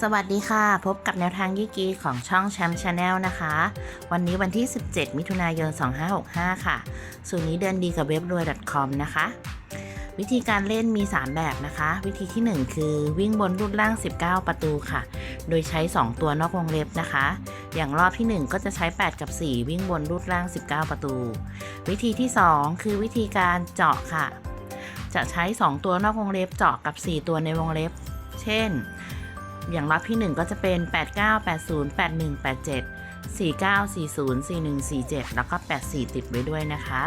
สวัสดีค่ะ พบกับแนวทางยี่กีของช่องแชมป์ชาแนลนะคะ วันนี้วันที่ 17 มิถุนายน 2565 ค่ะ สูตรนี้เดินดีกับเว็บรวย .com นะคะ วิธีการเล่นมี 3 แบบนะคะ วิธีที่ 1 คือวิ่งบนรูดล่าง 19 ประตูค่ะ โดยใช้ 2 ตัวนอกวงเล็บนะคะ อย่างรอบที่ 1 ก็จะใช้ 8 กับ 4 วิ่งบนรูดล่าง 19 ประตู วิธีที่ 2 คือวิธีการเจาะค่ะ จะใช้ 2 ตัวนอกวงเล็บเจาะกับ 4 ตัวในวงเล็บ เช่น อย่างรอบที่ 1 ก็จะเป็น 89 80 81 87 49 40 41 47 แล้วก็ 84 ติดไว้ด้วยนะคะ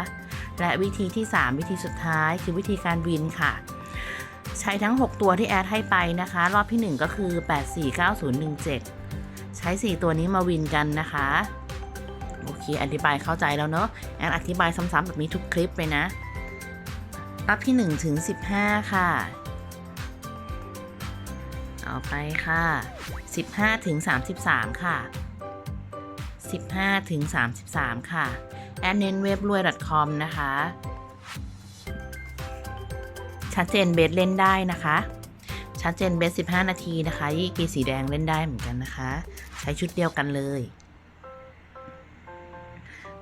และวิธีที่ 3 วิธีสุดท้ายคือวิธีการวินค่ะ ใช้ทั้ง 6 ตัวที่แอดให้ไปนะคะ รอบที่ 1 ก็คือ 849017 ใช้ 4 ตัวนี้มาวินกันนะคะ โอเค อธิบายเข้าใจแล้วเนอะแอดอธิบายซ้ำๆแบบนี้ทุกคลิปเลยนะ รอบที่ 1 ถึง 15 ค่ะ เอาไปค่ะ 15ถึง33 ค่ะ 15ถึง33 ค่ะ แอดเน้นเว็บรวย .com นะคะ ชัดเจนเบสเล่นได้นะคะ ชัดเจนเบส15 นาทีนะคะยี่กีสีแดงเล่นได้เหมือนกันนะคะ ใช้ชุดเดียวกันเลย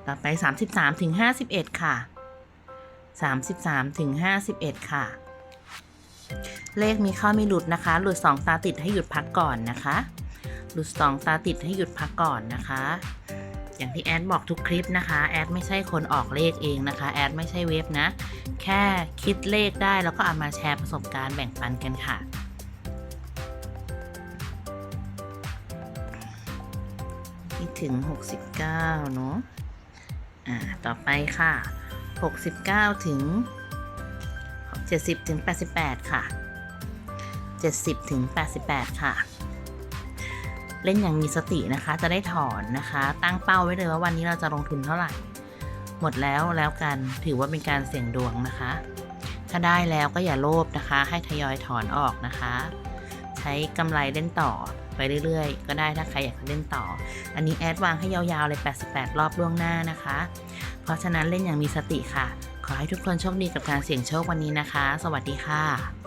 ต่อไป 33ถึง51 ค่ะ 33ถึง51 ค่ะ เลขมีเข้าไม่หลุดนะคะ หลุด 2 ตาติดให้หยุดพักก่อนนะคะ หลุด 2 ตาติดให้หยุดพักก่อนนะคะ อย่างที่แอดบอกทุกคลิปนะคะ แอดไม่ใช่คนออกเลขเองนะคะ แอดไม่ใช่เว็บนะ แค่คิดเลขได้แล้วก็เอามาแชร์ประสบการณ์แบ่งปันกันค่ะที่ถึง 69 เนอะอ่า ต่อไปค่ะ 69 ถึง 70ถึง88 ค่ะ 70ถึง88 ค่ะ เล่นอย่างมีสตินะคะ จะได้ถอนนะคะ ตั้งเป้าไว้เลยว่าวันนี้เราจะลงทุนเท่าไหร่ หมดแล้วแล้วกันถือว่าเป็นการเสี่ยงดวงนะคะ ถ้าได้แล้วก็อย่าโลภนะคะ ให้ทยอยถอนออกนะคะ ใช้กำไรเล่นต่อไปเรื่อยๆ ก็ได้ถ้าใครอยากเล่นต่อ อันนี้แอดวางให้ยาวๆเลย 88 รอบล่วงหน้านะคะ เพราะฉะนั้นเล่นอย่างมีสติค่ะ ขอให้ทุกคนโชคดีกับการเสี่ยงโชควันนี้นะคะ สวัสดีค่ะ